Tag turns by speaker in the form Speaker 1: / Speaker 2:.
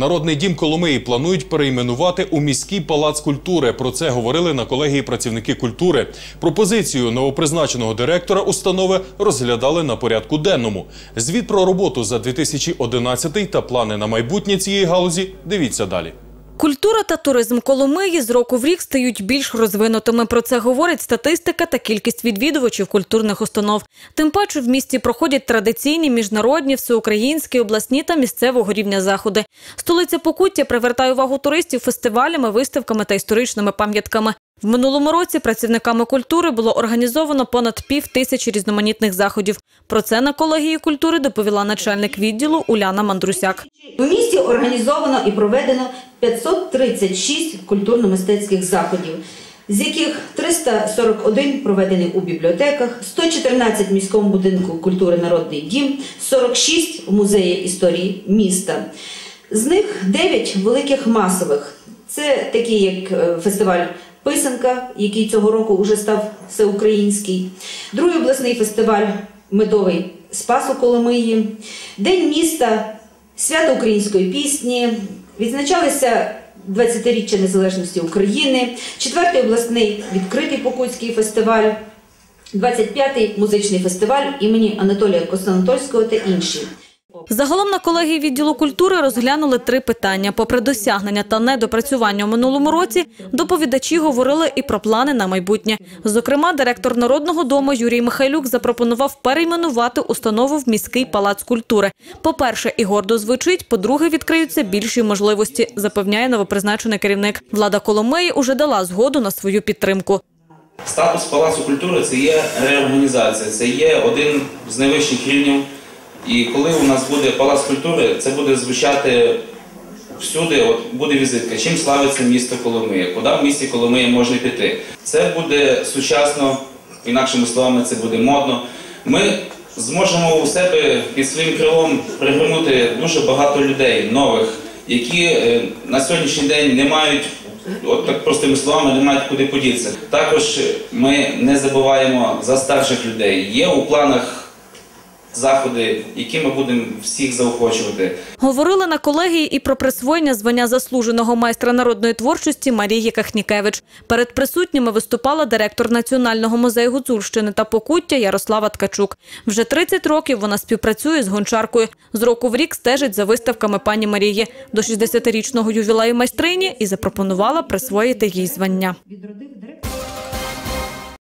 Speaker 1: Народний дім Коломиї планують перейменувати у міський палац культури. Про це говорили на колегії працівники культури. Пропозицію новопризначеного директора установи розглядали на порядку денному. Звіт про роботу за 2011 та плани на майбутнє цієї галузі. Дивіться далі.
Speaker 2: Культура та туризм Коломиї з року в рік стають більш розвинутими. Про це говорить статистика та кількість відвідувачів культурних установ. Тим паче в місті проходять традиційні міжнародні, всеукраїнські, обласні та місцевого рівня заходи. Столиця Покуття привертає увагу туристів фестивалями, виставками та історичними пам'ятками. В минулому році працівниками культури було організовано понад пів тисячі різноманітних заходів. Про це на колегії культури доповіла начальник відділу Уляна Мандрусяк.
Speaker 3: У місті організовано і проведено 536 культурно-мистецьких заходів, з яких 341 проведений у бібліотеках, 114 в міському будинку культури Народний дім, 46 в музеї історії міста. З них 9 великих масових. Це такі, як е, фестиваль Писанка, який цього року вже став всеукраїнський, другий обласний фестиваль Медовий Спас у Коломиї, День міста, свято української пісні, відзначалися 20-річчя незалежності України, четвертий обласний відкритий Покутський фестиваль, 25-й музичний фестиваль імені Анатолія Костанатольського та інші.
Speaker 2: Загалом на колегії відділу культури розглянули три питання. Попри досягнення та недопрацювання у минулому році, доповідачі говорили і про плани на майбутнє. Зокрема, директор Народного дому Юрій Михайлюк запропонував перейменувати установу в міський палац культури. По-перше, і гордо звучить, по-друге, відкриються більші можливості, запевняє новопризначений керівник. Влада Коломиї уже дала згоду на свою підтримку.
Speaker 4: Статус Палацу культури це є реорганізація, це є один з найвищих рівнів. І коли у нас буде Палац культури, це буде звучати всюди, от буде візитка, чим славиться місто Коломия, куди в місті Коломия можна піти. Це буде сучасно, інакшими словами, це буде модно. Ми зможемо у себе під своїм крилом пригорнути дуже багато людей нових, які е, на сьогоднішній день не мають. От так простими словами не мають куди подітися. Також ми не забуваємо за старших людей. Є у планах заходи, які ми будемо всіх заохочувати.
Speaker 2: Говорили на колегії і про присвоєння звання заслуженого майстра народної творчості Марії Кахнікевич. Перед присутніми виступала директор Національного музею Гуцульщини та Покуття Ярослава Ткачук. Вже 30 років вона співпрацює з гончаркою. З року в рік стежить за виставками пані Марії. До 60-річного ювілею майстрині і запропонувала присвоїти їй звання.